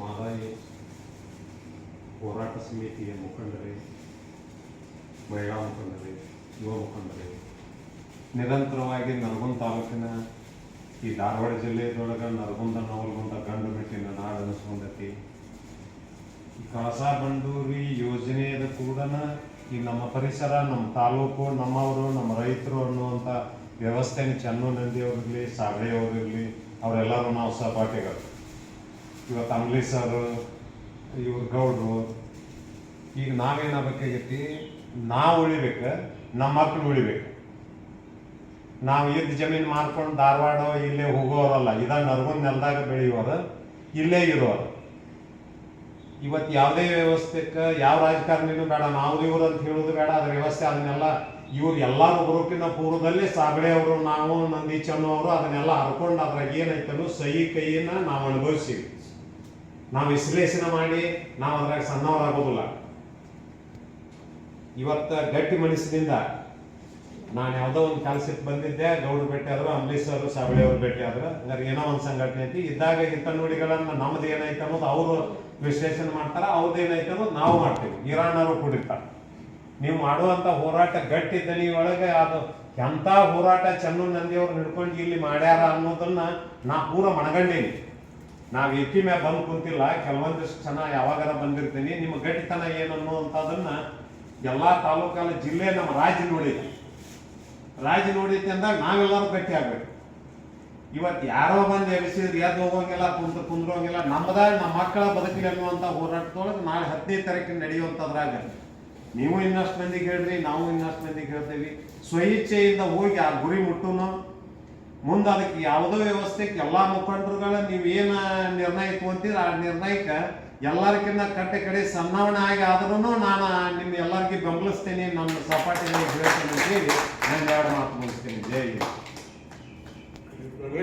ಮಾದಾಯಿ ಹೋರಾಟ ಸಮಿತಿಯ ಮುಖಂಡರೇ, ಮಹಿಳಾ ಮುಖಂಡರೇ, ಯುವ ಮುಖಂಡರೇ, ನಿರಂತರವಾಗಿ ನರಗುಂದ ತಾಲೂಕಿನ ಈ ಧಾರವಾಡ ಜಿಲ್ಲೆಯದೊಳಗೆ ನರಗುಂದ ನೋಲ್ಗುಂದ ಗಂಡು ಮೆಟ್ಟಿನ ನಾಡು ಅನಿಸ್ಕೊಂಡೈತಿ. ಈ ಕಳಸಾ ಬಂಡೂರಿ ಯೋಜನೆಯದ ಕೂಡ ಈ ನಮ್ಮ ಪರಿಸರ, ನಮ್ಮ ತಾಲೂಕು ನಮ್ಮವರು ನಮ್ಮ ರೈತರು ಅನ್ನುವಂಥ ವ್ಯವಸ್ಥೆನ ಚೆನ್ನು ನಂದಿಯವ್ರಿರಲಿ ಸಾಗರೆಯವರಿರಲಿ ಅವರೆಲ್ಲರೂ ನಾವು ಸಹಪಾಠಿಗಳು ಇವತ್ತು ಅಂಗ್ಲಿ ಸರ್, ಇವ್ರು ಗೌಡ್ರು. ಈಗ ನಾವೇನಾಗಬೇಕಾಗೈತಿ ನಾವು ಉಳಿಬೇಕು, ನಮ್ಮ ಮಕ್ಕಳು ಉಳಿಬೇಕು. ನಾವು ಇದ್ದ ಜಮೀನು ಮಾರ್ಕೊಂಡು ಧಾರವಾಡ, ಇಲ್ಲೇ ಹೋಗೋರಲ್ಲ ಇದಾಗ ನರ್ಗೊಂದು ನೆಲದಾಗ ಬೆಳೆಯೋರು ಇಲ್ಲೇ ಇರೋರು. ಇವತ್ತು ಯಾವುದೇ ವ್ಯವಸ್ಥೆಕ್ಕೆ ಯಾವ ರಾಜಕಾರಣಿನೂ ಬೇಡ ನಾವು ಇವ್ರು ಅಂತ ಹೇಳೋದು ಬೇಡ ಅದ್ರ ವ್ಯವಸ್ಥೆ ಅದನ್ನೆಲ್ಲ ಇವ್ರು ಎಲ್ಲಾರು ಗ್ರೂಪಿನ ಪೂರ್ವದಲ್ಲಿ ಸಾಗಳೆ ಅವರು, ನಾವು ನಂದಿ ಚೆನ್ನು ಅವರು, ಅದನ್ನೆಲ್ಲ ಹರ್ಕೊಂಡು ಅದ್ರಾಗ ಏನೈತನು ಸಹಿ ಕೈಯನ್ನ ನಾವು ಅನುಭವಿಸಿವಿ. ನಾವು ವಿಶ್ಲೇಷಣೆ ಮಾಡಿ ನಾವು ಅದ್ರಾಗ ಸಣ್ಣವರಾಗೋದಿಲ್ಲ. ಇವತ್ತ ಗಟ್ಟಿ ಮನಸ್ಸಿನಿಂದ ನಾನು ಯಾವುದೋ ಒಂದು ಕೆಲಸಕ್ಕೆ ಬಂದಿದ್ದೆ ಗೌಡ್ರು ಭೇಟಿ ಆದ್ರು ಅಂಬರೀಶ್ ಅವರು ಸಾವಳಿ ಅವರು ಭೇಟಿ ಆದ್ರು, ಹಂಗಾರೆ ಏನೋ ಒಂದು ಸಂಘಟನೆ ಐತಿ. ಇದ್ದಾಗ ಇಂಥ ನುಡಿಗಳನ್ನ ನಮ್ದು ಏನೈತೆ ಅನ್ನೋದು ಅವರು ವಿಶ್ಲೇಷಣೆ ಮಾಡ್ತಾರ ಅವ್ರದ್ದು ಏನೈತೆ ಅನ್ನೋದು ನಾವು ಮಾಡ್ತೀವಿ. ಅವರು ಕೂಡಿರ್ತಾರೆ. ನೀವು ಮಾಡುವಂತ ಹೋರಾಟ ಗಟ್ಟಿ ದನಿ ಒಳಗೆ ಅದು ಎಂಥ ಹೋರಾಟ ಚೆನ್ನು ನಂದಿಯವ್ರು ಹಿಡ್ಕೊಂಡು ಇಲ್ಲಿ ಮಾಡ್ಯಾರ ಅನ್ನೋದನ್ನ ನಾ ಪೂರ ಮನಗಂಡೀನಿ. ನಾವು ಎಕ್ಕಿ ಮ್ಯಾಗ ಬಂದು ಕುಂತಿಲ್ಲ, ಕೆಲವೊಂದಿಷ್ಟು ಜನ ಯಾವಾಗಾರ ಬಂದಿರ್ತೀನಿ ನಿಮ್ಮ ಗಟ್ಟಿತನ ಏನು ಅಂತದನ್ನ ಎಲ್ಲಾ ತಾಲೂಕಲ್ಲ ಜಿಲ್ಲೆ ನಮ್ಮ ರಾಜ್ಯ ನೋಡೈತಿ ರಾಜ್ಯ ನೋಡೈತಿ ಅಂದಾಗ ನಾವೆಲ್ಲರೂ ಗಟ್ಟಿ ಆಗ್ಬೇಕು. ಇವತ್ತು ಯಾರೋ ಬಂದು ಎಬ್ಸಿದ್ರೆ ಎದ್ದು ಹೋಗೋಂಗಿಲ್ಲ, ಕುಂತ ಕುಂದ್ರೋಂಗಿಲ್ಲ ನಮ್ಮದಾಗ ನಮ್ಮ ಮಕ್ಕಳ ಬದುಕಲಿ ಅನ್ನುವಂಥ ಹೋರಾಟದೊಳಗೆ ನಾಳೆ ಹದಿನೈದು ತಾರೀಕು ನಡೆಯುವಂಥದ್ರಾಗ ನೀವು ಇನ್ನಷ್ಟು ಮಂದಿಗೆ ಹೇಳ್ರಿ, ನಾವು ಇನ್ನಷ್ಟು ಮಂದಿಗೆ ಹೇಳ್ತೇವೆ. ಸ್ವಇಚ್ಛೆಯಿಂದ ಹೋಗಿ ಆ ಗುರಿ ಮುಟ್ಟುನು ಮುಂದೆ ಅದಕ್ಕೆ ಯಾವುದೋ ವ್ಯವಸ್ಥೆಗೆ ಎಲ್ಲ ಮುಖಂಡರುಗಳ ಏನು ನಿರ್ಣಯ ತಗೊಂತೀರ ಆ ನಿರ್ಣಯಕ್ಕೆ ಎಲ್ಲರಿಗಿಂತ ಕಟ್ಟೆ ಕಡೆ ಸನ್ನವಣ ಆಗಿ ಆದ್ರೂ ನಾನು ನಿಮ್ಮ ಎಲ್ಲರಿಗೂ ಬೆಂಬಲಿಸ್ತೇನೆ ನಮ್ಮ ಸಪಾಟಿಗೆ ಹೇಳ್ತೇನೆ ಹೇಳಿ